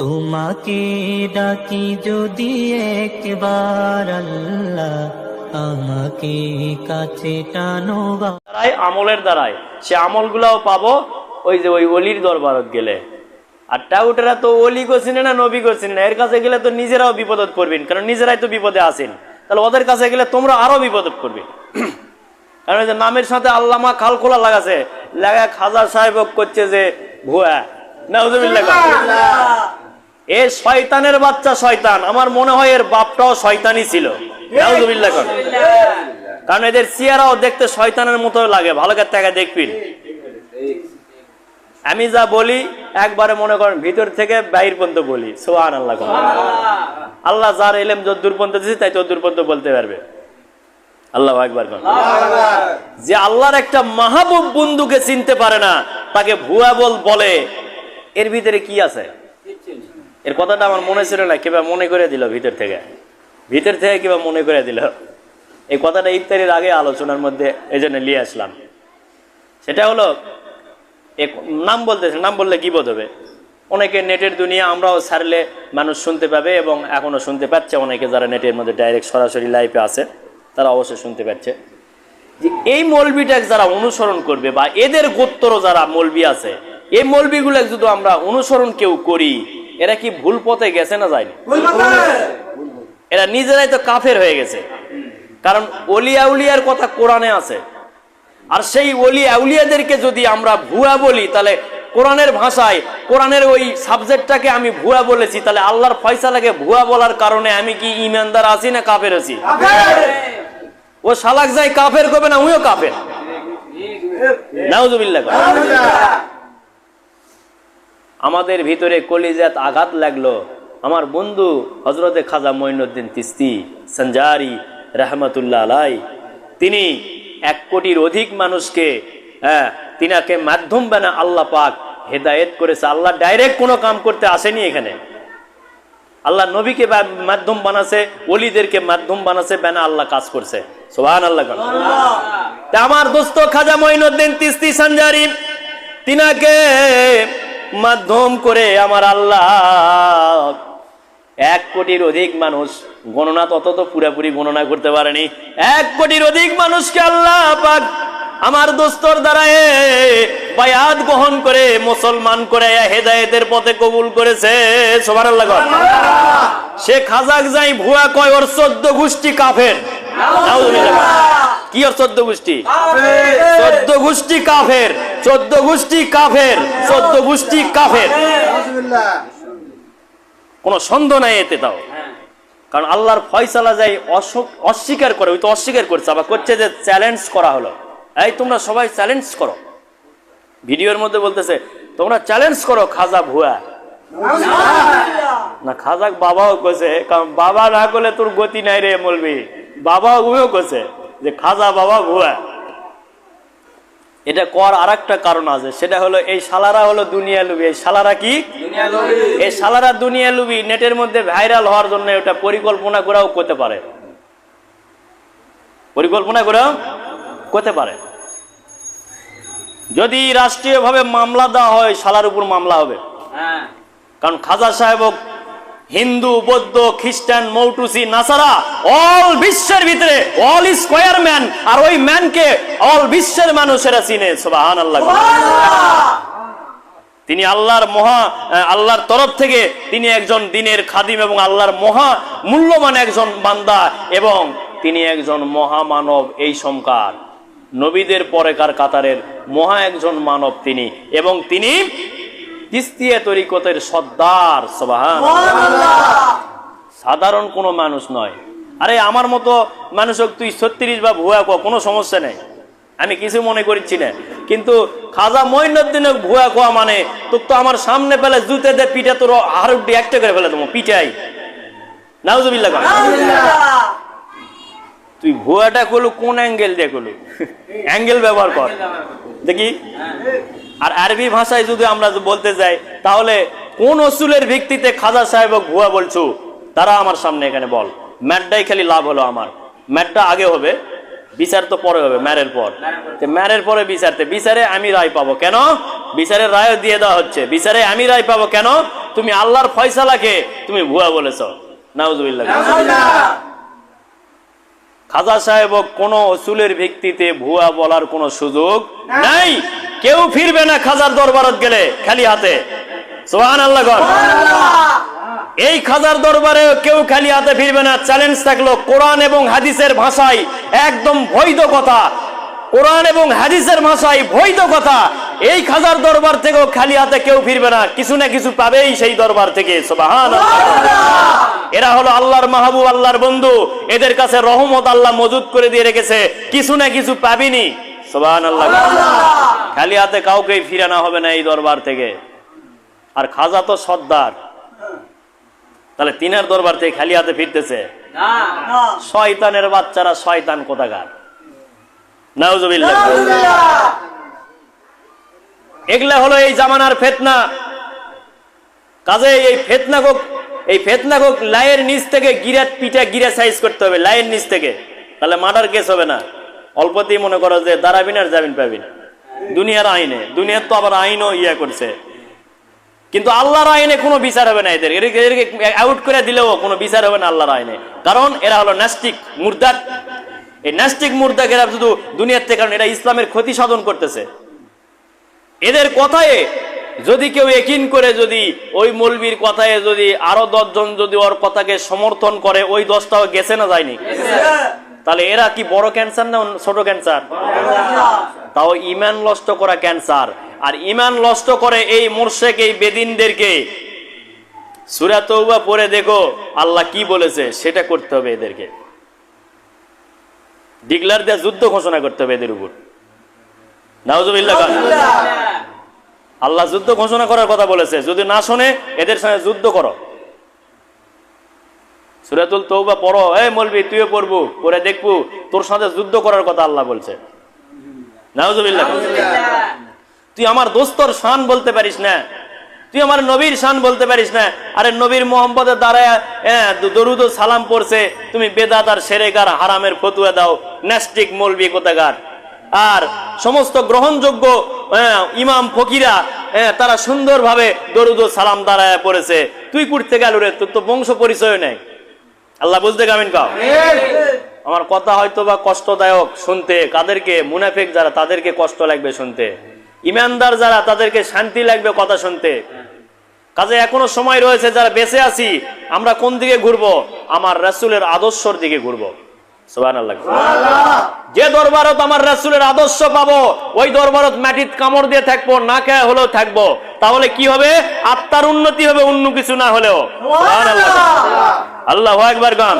তোমাকে ডাকি যদি একবার আল্লাহ আমাকে কাছে টানো দ্বারাই আমলের দ্বারাই সে আমলগুলাও পাবো, ওই যে ওই অলির দরবারত গেলে। আর টাউটেরা তো অলি করছিনে না নবী করছিনে না। এর কাছে গেলে তো নিজেরাও বিপদত পড়বেন, কারণ নিজেরাই তো বিপদে আসেন তাহলে ওদের কাছে গেলে তোমরা আরও বিপদত পড়বে। কারণ যে নামের সাথে আল্লামা খাল খোলা লাগাছে লাগা খাজা সাহেব করছে যে ভুয়া। নাউজুবিল্লাহ। এ শয়তানের বাচ্চা শয়তান। আমার মনে হয় এর বাপটাও শয়তানই ছিল। কারণ এদের চেয়ারাও দেখতে শয়তানের মতো লাগে। ভালো করে টাকা দেখবিন আমি যা বলি, একবারে মনে করেন ভিতর থেকে বাইর পর্যন্ত বলি। সোহান আল্লাহ আল্লাহ যার এলেম যদ্দূর পর্যন্ত দিয়েছে তাই তদ্দূর পর্যন্ত বলতে পারবে। আল্লাহ একবার যে আল্লাহর একটা মাহবুব বন্ধুকে চিনতে পারে না, তাকে ভুয়া বল বলে। এর ভিতরে কি আছে? এর কথাটা আমার মনে ছিল না, কিবা মনে করে দিল ভিতর থেকে। ভিতর থেকে কিবা মনে করে দিল। এই কথাটা ইফতারির আগে আলোচনার মধ্যে এই জন্য নিয়ে আসলাম। সেটা হলো, এক নাম বলতেছে, নাম বললে কি বোধ হবে? অনেকে নেটের দুনিয়া আমরাও ছাড়লে মানুষ শুনতে পাবে এবং এখনও শুনতে পাচ্ছে। অনেকে যারা নেটের মধ্যে ডাইরেক্ট সরাসরি লাইভে আছে, তারা অবশ্যই শুনতে পাচ্ছে। যে এই মলবিটাকে যারা অনুসরণ করবে বা এদের গোত্তর যারা মলবি আছে, এই মলবিগুলো যদি আমরা অনুসরণ কেউ করি এরা কি ভুল পথে গেছে না যায়নি? এরা নিজেরাই তো কাফের হয়ে গেছে। কারণ অলিয়া উলিয়ার কথা কোরআনে আছে। আর সেই অলি আউলিয়াদেরকে যদি আমরা ভুয়া বলি তাহলে কোরআনের ভাষায় কোরআনের ওই সাবজেক্টটাকে আমি ভুয়া বলেছি তাহলে আল্লাহর ফয়সালাকে ভুয়া বলার কারণে আমি কি ইমানদার আছি না কাফের আছি? ও শালাক যাই কাফের করবে না উইও কাফের। নাউজুবিল্লাহ। আমাদের ভিতরে কলিজাত আঘাত লাগল। আমার বন্ধু হজরতে খাজা মঈনুদ্দিন তিস্তি সঞ্জারি রহমতুল্লাহ আলাই তিনি এক কোটির অধিক মানুষকে হ্যাঁ তিনাকে মাধ্যম বানা আল্লাহ পাক হেদায়েত করেছে। আল্লাহ ডাইরেক্ট কোনো কাম করতে আসেনি এখানে। আল্লাহ নবীকে মাধ্যম বানাছে অলিদেরকে মাধ্যম বানাছে বেনা আল্লাহ কাজ করছে। সোহান আল্লাহ। তা আমার দোস্ত খাজা মঈনুদ্দিন তিস্তি সঞ্জারি তিনাকে মাধ্যম করে আমার আল্লাহ। এক কোটির অধিক মানুষ গণনা তত তো পুরাপুরি গণনা করতে পারেনি। এক কোটির অধিক মানুষকে আল্লাহ পাক আমার দোস্তর দ্বারা বায়াত গ্রহণ করে মুসলমান করে হেদায়েতের পথে কবুল করেছে। সবার আল্লাহ। সে খাজাক যাই ভুয়া কয় ওর চোদ্দ গোষ্ঠী কাফের। কি ওর চোদ্দ গোষ্ঠী? চোদ্দ গোষ্ঠী কাফের। চোদ্দ গোষ্ঠী কাফের। চোদ্দ গোষ্ঠী কাফের। কোনো সন্দেহ নাই এতে তাও। কারণ আল্লাহর ফয়সালা যাই অস- অস্বীকার করে ওই তো অস্বীকার করছে আবার করছে যে চ্যালেঞ্জ করা হলো। এই তোমরা সবাই চ্যালেঞ্জ করো। ভিডিওর মধ্যে বলতেছে তোমরা চ্যালেঞ্জ করো খাজা ভুয়া। না খাজাক বাবাও কছে কারণ বাবা না করলে তোর গতি নাই রে বলবি বাবা উও কছে যে খাজা বাবা ভুয়া। এটা কর আর একটা কারণ আছে সেটা হলো এই শালারা হলো দুনিয়া লুবি। এই শালারা কি? এই শালারা দুনিয়া লুবি নেটের মধ্যে ভাইরাল হওয়ার জন্য ওটা পরিকল্পনা করাও করতে পারে। পরিকল্পনা করেও করতে পারে। যদি রাষ্ট্রীয়ভাবে মামলা দেওয়া হয় শালার উপর মামলা হবে। কারণ খাজা সাহেব হিন্দু বৌদ্ধ খ্রিস্টান মৌটুসি নাসারা অল বিশ্বের ভিতরে অল স্কোয়ার ম্যান আর ওই ম্যানকে অল বিশ্বের মানুষেরা চিনে সুবাহান আল্লাহ তিনি আল্লাহর মহা আল্লাহর তরফ থেকে তিনি একজন দিনের খাদিম এবং আল্লাহর মহা মূল্যবান একজন বান্দা এবং তিনি একজন মহামানব এই সংকার নবীদের পরেকার কাতারের মহা একজন মানব তিনি এবং তিনি তিস্তিয়া তরিকতের সর্দার সবাহান সাধারণ কোনো মানুষ নয়। আরে আমার মতো মানুষ তুই ছত্রিশ বা ভুয়া ক কোনো সমস্যা নেই। আমি কিছু মনে করছি না। কিন্তু খাজা মঈনুদ্দিন ভুয়া কোয়া মানে তোর তো আমার সামনে পেলে জুতে দে পিঠে তোর হারুডি একটা করে ফেলে তোমার পিঠাই। নাউজুবিল্লাহ কর। তুই ভুয়াটা করলু কোন অ্যাঙ্গেল দিয়ে করলু অ্যাঙ্গেল ব্যবহার কর। দেখি। আর আরবি ভাষায় যদি আমরা বলতে যাই তাহলে কোন অসুলের ভিত্তিতে খাজা সাহেব ভুয়া বলছো? তারা আমার সামনে এখানে বল। ম্যাটটাই খালি লাভ হলো আমার। ম্যাটটা আগে হবে বিচার তো পরে হবে ম্যারের পর। ম্যারের পরে বিচারতে বিচারে আমি রায় পাবো। কেন? বিচারের রায় দিয়ে দেওয়া হচ্ছে। বিচারে আমি রায় পাবো কেন? তুমি আল্লাহর ফয়সালাকে তুমি ভুয়া বলেছ। নাউজুবিল্লাহ। খাজা সাহেব কোন অসুলের ভিত্তিতে ভুয়া বলার কোনো সুযোগ নাই। কেউ ফিরবে না খাজার দরবারত গেলে খালি হাতে। সোহান আল্লাহ এই খাজার দরবারে কেউ খালি হাতে ফিরবে না। চ্যালেঞ্জ থাকল কোরআন এবং হাদিসের ভাষায় একদম বৈধ কথা। কোরআন এবং হাদিসের ভাষায় বৈধ কথা। এই খাজার দরবার থেকেও খালি হাতে কেউ ফিরবে না। কিছু না কিছু পাবেই সেই দরবার থেকে। সোবাহান এরা হলো আল্লাহর মাহবুব আল্লাহর বন্ধু। এদের কাছে রহমত আল্লাহ মজুদ করে দিয়ে রেখেছে। কিছু না কিছু পাবিনি। সোবাহান আল্লাহ খালি হাতে কাউকে ফিরানো হবে না এই দরবার থেকে। আর খাজা তো সর্দার। তাহলে তিনার দরবার থেকে খালি হাতে ফিরতেছে? শয়তানের বাচ্চারা শয়তান কোথাকার? নাউজুবিল্লাহ। এগুলা হলো এই জামানার ফেতনা। কাজে এই ফেতনা হোক এই ফেতনা হোক লাইয়ের নিচ থেকে গিরাত পিঠা গিরা সাইজ করতে হবে লাইয়ের নিচ থেকে। তাহলে মার্ডার কেস হবে না। অল্পতেই মনে করো যে দাঁড়াবিন আর যাবিন পাবিন দুনিয়ার আইনে। দুনিয়ার তো আবার আইনও ইয়া করছে। কিন্তু আল্লাহর আইনে কোনো বিচার হবে না এদের। এদেরকে আউট করে দিলেও কোনো বিচার হবে না আল্লাহর আইনে। কারণ এরা হলো নাস্তিক মুরদাদ। এই নাস্তিক মুরদাক এরা শুধু দুনিয়ার থেকে কারণ এরা ইসলামের ক্ষতি সাধন করতেছে। এদের কথায় যদি কেউ একিন করে যদি ওই মৌলবীর কথায় যদি আরও দশজন যদি ওর কথাকে সমর্থন করে ওই দশটাও গেছে না যায়নি? তাহলে এরা কি বড় ক্যান্সার না ছোট ক্যান্সার তাও ইমান নষ্ট করা ক্যান্সার। আর ইমান নষ্ট করে এই মোর্শেক, এই বেদিনদেরকে সুরা তৌবা পরে দেখো, আল্লাহ কি বলেছে, সেটা করতে হবে এদেরকে। ডিগলার দিয়ে যুদ্ধ ঘোষণা করতে হবে এদের উপর। আল্লাহ যুদ্ধ ঘোষণা করার কথা বলেছে, যদি না শোনে, এদের সঙ্গে যুদ্ধ করো। সুরাতুল তৌবা পড়ো, এই মলবি তুইও পড়ব পরে দেখব, তোর সাথে যুদ্ধ করার কথা আল্লাহ বলছে। নাউজুবিল্লাহ। তুই আমার দোস্তর শান বলতে পারিস না। তুই আমার নবীর শান বলতে পারিস না। আরে নবীর মোহাম্মদের দ্বারা দরুদ ও সালাম পড়ছে। তুমি বেদাত আর সেরেকার হারামের ফতুয়া দাও। ন্যাস্টিক মলবি কোথাকার আর সমস্ত গ্রহণযোগ্য হ্যাঁ, ইমাম ফকিরা হ্যাঁ, তারা সুন্দরভাবে দরুদ ও সালাম দাঁড়ায় পড়েছে। তুই করতে গেল রে তোর তো বংশ পরিচয় নেই। আল্লাহ বুঝতে গামিন কাও? আমার কথা হয়তো বা কষ্টদায়ক শুনতে কাদেরকে মুনাফিক যারা তাদেরকে কষ্ট লাগবে শুনতে। ইমানদার যারা তাদেরকে শান্তি লাগবে কথা শুনতে। কাজে এখনও সময় রয়েছে যারা বেঁচে আছি আমরা কোন দিকে ঘুরবো? আমার রাসুলের আদর্শর দিকে ঘুরবো। যে দরবারত আমার রাসুলের আদর্শ পাবো ওই দরবারত মাটিত কামড় দিয়ে থাকব না খেয়ে হলেও থাকব। তাহলে কি হবে? আত্মার উন্নতি হবে অন্য কিছু না হলেও। আল্লাহ একবার গান।